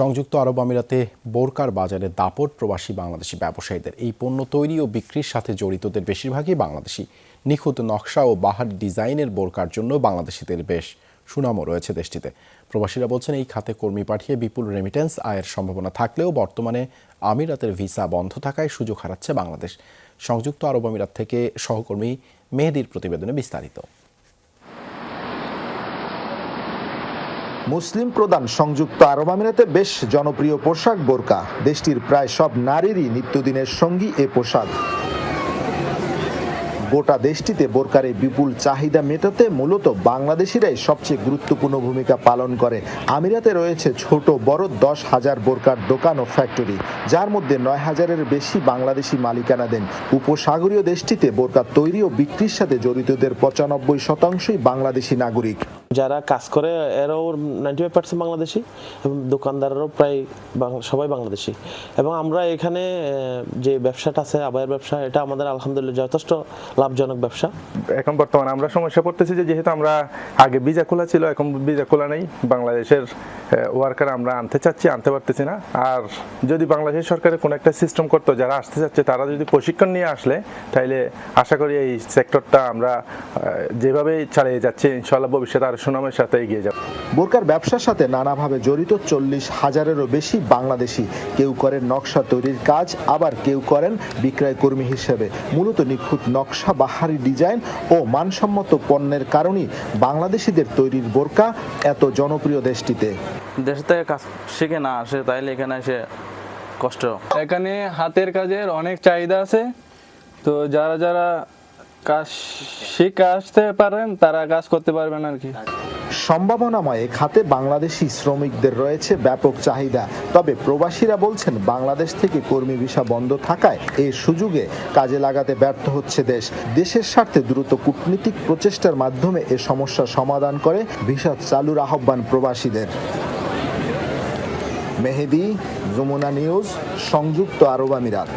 সংযুক্ত আরব আমিরাতে বোরকার বাজারে দাপট প্রবাসী বাংলাদেশি ব্যবসায়ীদের। এই পণ্য তৈরি ও বিক্রির সাথে জড়িতদের বেশিরভাগই বাংলাদেশি। নিখুঁত নকশা ও বাহার ডিজাইনের বোরকার জন্য বাংলাদেশিদের বেশ সুনামও রয়েছে দেশটিতে। প্রবাসীরা বলছেন, এই খাতে কর্মী পাঠিয়ে বিপুল রেমিটেন্স আয়ের সম্ভাবনা থাকলেও বর্তমানে আমিরাতের ভিসা বন্ধ থাকায় সুযোগ হারাচ্ছে বাংলাদেশ। সংযুক্ত আরব আমিরাত থেকে সহকর্মী মেহেদির প্রতিবেদনে বিস্তারিত। মুসলিম প্রধান সংযুক্ত আরব আমিরাতে বেশ জনপ্রিয় পোশাক বোরকা। দেশটির প্রায় সব নারীরই নিত্যদিনের সঙ্গী এ পোশাক। গোটা দেশটিতে বোরকার বিপুল চাহিদা মেটাতে মূলত বাংলাদেশিরাই সবচেয়ে গুরুত্বপূর্ণ ভূমিকা পালন করে। আমিরাতে রয়েছে ছোট বড় দশ হাজার বোরকার দোকান ও ফ্যাক্টরি, যার মধ্যে নয় হাজারের বেশি বাংলাদেশি মালিকানা দেন। উপসাগরীয় দেশটিতে বোরকা তৈরি ও বিক্রির সাথে জড়িতদের পঁচানব্বই শতাংশই বাংলাদেশি নাগরিক। যারা কাজ করে, এরাও নাইনটি ফাইভ পার্সেন্ট বাংলাদেশি এবং দোকানদাররাও প্রায় সবাই বাংলাদেশি। এবং আমরা এখানে যে ব্যবসাটা আছে আবায়ের ব্যবসা, এটা আমাদের আলহামদুলিল্লাহ যথেষ্ট লাভজনক ব্যবসা। এখন বর্তমানে আমরা সমস্যা পড়তেছি যে, যেহেতু আমরা আগে ভিজা খোলা ছিল, এখন ভিজা খোলা নেই। বাংলাদেশের ওয়ার্কার আমরা আনতে চাচ্ছি, আনতে পারতেছি না। আর যদি বাংলাদেশ সরকারের কোনো একটা সিস্টেম করতো, যারা আসতে চাচ্ছে, তারা যদি প্রশিক্ষণ নিয়ে আসলে, তাইলে আশা করি এই সেক্টরটা আমরা যেভাবে চালিয়ে যাচ্ছি ইনশাল্লাহ ভবিষ্যতে আরও সুনামের সাথে এগিয়ে যাব। বোরকার ব্যবসার সাথে নানাভাবে জড়িত চল্লিশ হাজারেরও বেশি বাংলাদেশি। কেউ করেন নকশা তৈরির কাজ আবার কেউ করেন বিক্রয় কর্মী হিসেবে। মূলত নিখুঁত নকশা বাহারি ডিজাইন ও মানসম্মত পণ্যের কারণেই বাংলাদেশিদের তৈরির বোরকা এত জনপ্রিয় দেশটিতে। দেশ থেকে কাজ শিখে না আসে তাইলে এখানে এসে কষ্ট। এখানে হাতের কাজের অনেক চাহিদা আছে। তো যারা যারা কাজ শিখে আসতে পারেন, তারা কাজ করতে পারবেন আর কি। সম্ভাবনাময় এ খাতে বাংলাদেশি শ্রমিকদের রয়েছে ব্যাপক চাহিদা। তবে প্রবাসীরা বলছেন, বাংলাদেশ থেকে কর্মী ভিসা বন্ধ থাকায় এই সুযোগে কাজে লাগাতে ব্যর্থ হচ্ছে দেশ। দেশের স্বার্থে দ্রুত কূটনীতিক প্রচেষ্টার মাধ্যমে এ সমস্যার সমাধান করে ভিসা চালুর আহ্বান প্রবাসীদের। মেহেদি, যমুনা নিউজ, সংযুক্ত আরব আমিরাত।